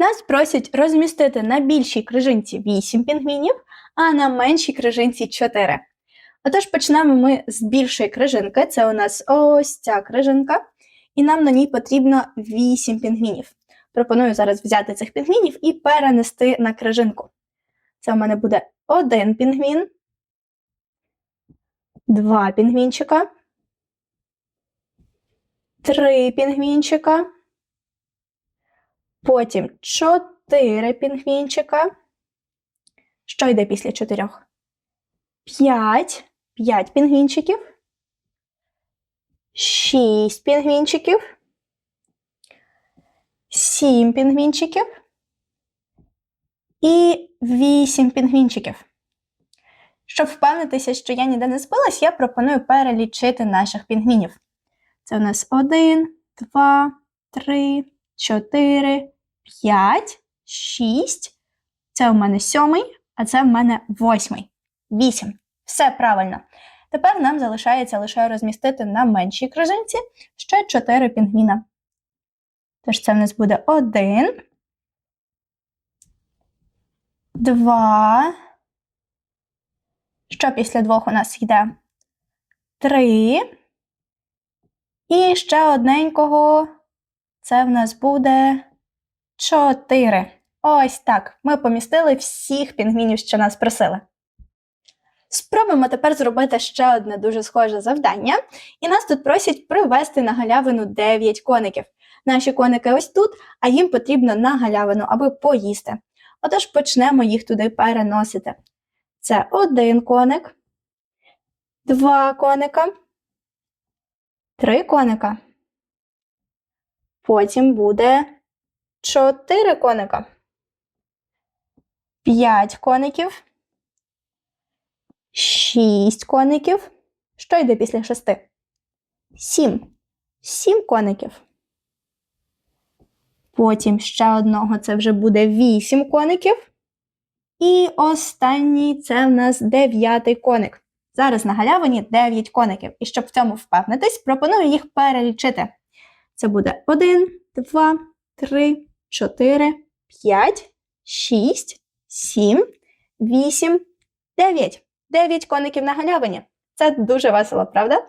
Нас просять розмістити на більшій крижинці 8 пінгвінів, а на меншій крижинці 4. Отож, почнемо ми з більшої крижинки. Це у нас ось ця крижинка, і нам на ній потрібно 8 пінгвінів. Пропоную зараз взяти цих пінгвінів і перенести на крижинку. Це у мене буде один пінгвін, два пінгвінчика, три пінгвінчика, потім чотири пінгвінчика. Що йде після чотирьох? П'ять. П'ять пінгвінчиків. Шість пінгвінчиків. Сім пінгвінчиків. І вісім пінгвінчиків. Щоб впевнитися, що я ніде не збилась, я пропоную перелічити наших пінгвінів. Це у нас один, два, три, чотири, п'ять, шість. Це у мене сьомий, а це в мене восьмий. Вісім. Все правильно. Тепер нам залишається лише розмістити на меншій крижинці ще чотири пінгвіна. Тож це в нас буде один, два. Що після двох у нас йде? Три. І ще одненького. Це в нас буде чотири. Ось так. Ми помістили всіх пінгвінів, що нас просили. Спробуємо тепер зробити ще одне дуже схоже завдання. І нас тут просять привезти на галявину 9 коників. Наші коники ось тут, а їм потрібно на галявину, аби поїсти. Отож почнемо їх туди переносити. Це один коник, два коника, три коника. Потім буде чотири коника, п'ять коників, шість коників. Що йде після шести? Сім. Сім коників. Потім ще одного це вже буде вісім коників. І останній це в нас дев'ятий коник. Зараз на галявині 9 коників. І щоб в цьому впевнитись, пропоную їх перелічити. Це буде 1, 2, 3, 4, 5, 6, 7, 8, 9. 9 коників на галявині. Це дуже весело, правда?